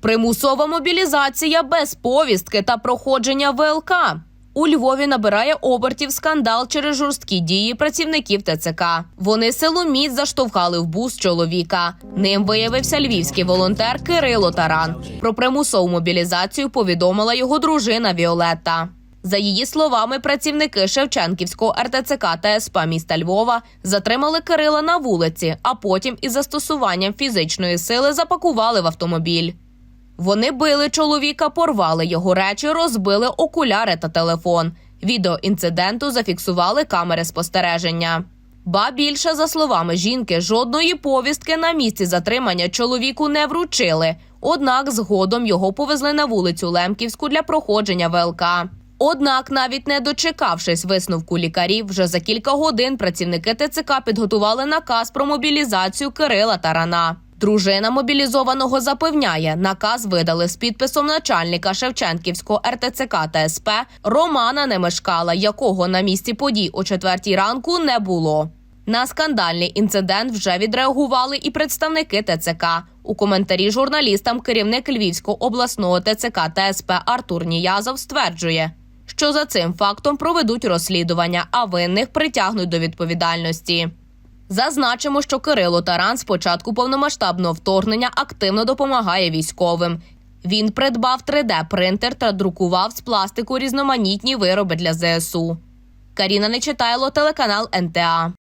Примусова мобілізація без повістки та проходження ВЛК. У Львові набирає обертів скандал через жорсткі дії працівників ТЦК. Вони силоміць заштовхали в бус чоловіка. Ним виявився львівський волонтер Кирило Таран. Про примусову мобілізацію повідомила його дружина Віолетта. За її словами, працівники Шевченківського РТЦК та СП міста Львова затримали Кирила на вулиці, а потім із застосуванням фізичної сили запакували в автомобіль. Вони били чоловіка, порвали його речі, розбили окуляри та телефон. Відео інциденту зафіксували камери спостереження. Ба більше, за словами жінки, жодної повістки на місці затримання чоловіку не вручили. Однак згодом його повезли на вулицю Лемківську для проходження ВЛК. Однак, навіть не дочекавшись висновку лікарів, вже за кілька годин працівники ТЦК підготували наказ про мобілізацію Кирила Тарана. Дружина мобілізованого запевняє, наказ видали з підписом начальника Шевченківського РТЦК та СП Романа Немешкала, якого на місці подій о четвертій ранку не було. На скандальний інцидент вже відреагували і представники ТЦК. У коментарі журналістам керівник Львівського обласного ТЦК та СП Артур Ніязов стверджує, що за цим фактом проведуть розслідування, а винних притягнуть до відповідальності. Зазначимо, що Кирило Таран з початку повномасштабного вторгнення активно допомагає військовим. Він придбав 3D-принтер та друкував з пластику різноманітні вироби для ЗСУ. Каріна Нечитайло, телеканал НТА.